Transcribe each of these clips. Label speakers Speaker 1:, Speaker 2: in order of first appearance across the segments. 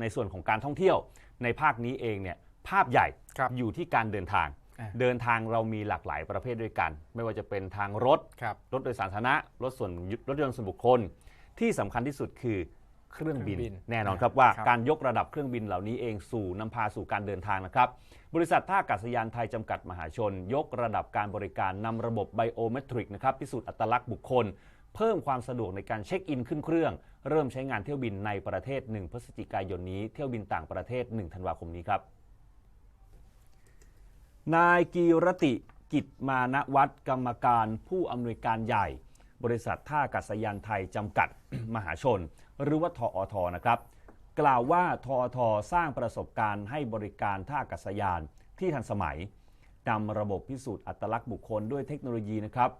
Speaker 1: ในส่วนของการท่องเที่ยวในภาคนี้เองเนี่ยภาพใหญ่
Speaker 2: ครับ
Speaker 1: อยู่ที่การเดินทาง
Speaker 2: อ่า
Speaker 1: เดินทางเรามีหลากหลายประเภทด้วยกัน ไม่ว่าจะเป็นทางรถ
Speaker 2: ครับ
Speaker 1: รถโดยสารสาธารณะรถส่วนรถยนต์ส่วนบุคคล ที่สำคัญที่สุดคือเครื่องบิน
Speaker 2: เครื่องบิน
Speaker 1: แน่นอนครับว่า
Speaker 2: ครับ
Speaker 1: การยกระดับเครื่องบินเหล่านี้เองสู่นำพาสู่การเดินทางนะครับ บริษัทท่าอากาศยานไทยจำกัดมหาชน ยกระดับการบริการนำระบบไบโอเมตริกนะครับพิสูจน์อัตลักษณ์บุคคล เพิ่มความสะดวกในการเช็คอินขึ้นเครื่อง เริ่มใช้งานเที่ยวบินในประเทศ 1 พฤศจิกายนนี้ เที่ยวบินต่างประเทศ 1 ธันวาคมนี้ครับ นายกีรติกิจมานวัฒน์กรรมการผู้อำนวยการใหญ่ บริษัทท่าอากาศยานไทยจำกัด มหาชน หรือว่าทอทนะครับ กล่าวว่าทอทสร้างประสบการณ์ให้บริการท่าอากาศยานที่ทันสมัยนำระบบพิสูจน์อัตลักษณ์บุคคลด้วยเทคโนโลยีนะครับ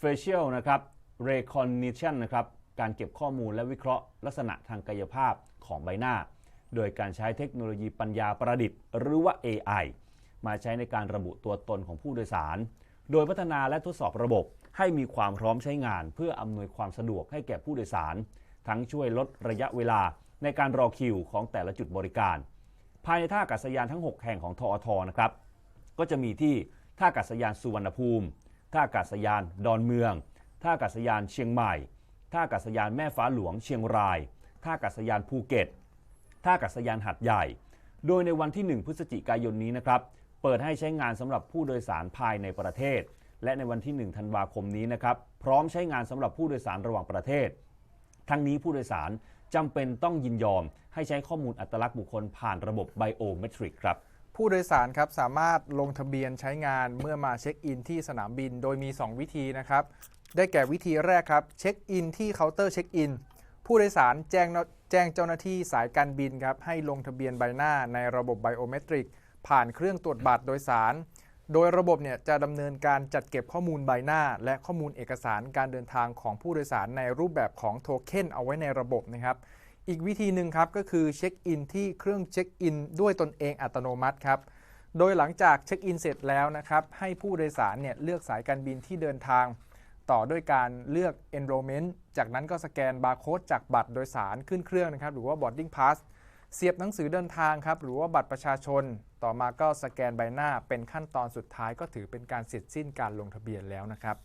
Speaker 1: Facial นะครับ Recognition นะครับการเก็บข้อมูลและวิเคราะห์ลักษณะทางกายภาพของใบหน้า โดยการใช้เทคโนโลยีปัญญาประดิษฐ์ หรือว่า AI มาใช้ในการระบุตัวตนของผู้โดยสาร โดยพัฒนาและทดสอบระบบให้มีความพร้อมใช้งาน เพื่ออำนวยความสะดวกให้แก่ผู้โดยสาร ทั้งช่วยลดระยะเวลาในการรอคิวของแต่ละจุดบริการ ภายในท่าอากาศยานทั้ง 6 แห่งของทอทนะครับ ก็จะมีที่ท่าอากาศยานสุวรรณภูมิ ท่าอากาศยานดอนเมือง ท่าอากาศยานเชียงใหม่ ท่าอากาศยานแม่ฟ้าหลวงเชียงราย ท่าอากาศยานภูเก็ต ท่าอากาศยานหัดใหญ่ โดยในวันที่ 1 พฤศจิกายนนี้นะครับ เปิดให้ใช้งานสำหรับผู้โดยสารภายในประเทศ และในวันที่ 1 ธันวาคมนี้นะครับ พร้อมใช้งานสำหรับผู้โดยสารระหว่างประเทศ ทั้งนี้ผู้โดยสารจำเป็นต้องยินยอม ให้ใช้ข้อมูลอัตลักษณ์บุคคลผ่านระบบไบโอเมตริกครับ
Speaker 2: ผู้โดยสารครับสามารถลงทะเบียนใช้งานเมื่อมาเช็คอินที่สนามบิน โดยมี 2 วิธีนะครับ ได้แก่วิธีแรกครับ เช็คอินที่เคาน์เตอร์เช็คอินผู้โดยสารแจ้งแจ้งเจ้าหน้าที่สายการบินครับให้ลงทะเบียนใบหน้าในระบบไบโอเมตริก ผ่านเครื่องตรวจบัตรโดยสาร โดยระบบเนี่ยจะดำเนินการจัดเก็บข้อมูลใบหน้า และข้อมูลเอกสารการเดินทางของผู้โดยสารในรูปแบบของโทเค็นเอาไว้ในระบบนะครับ อีกวิธีหนึ่งครับก็คือเช็คอินที่เครื่องเช็คอินด้วยตนเองอัตโนมัติครับโดยหลังจากเช็คอินเสร็จแล้วนะครับให้ผู้โดยสารเนี่ยเลือกสายการบินที่เดินทาง ต่อด้วยการเลือก enrollment จากนั้นก็สแกนบาร์โค้ดจากบัตรโดยสารขึ้นเครื่องนะครับหรือว่า boarding pass เสียบหนังสือเดินทางครับหรือว่าบัตรประชาชน ต่อมาก็สแกนใบหน้าเป็นขั้นตอนสุดท้ายก็ถือเป็นการเสร็จสิ้นการลงทะเบียนแล้วนะครับ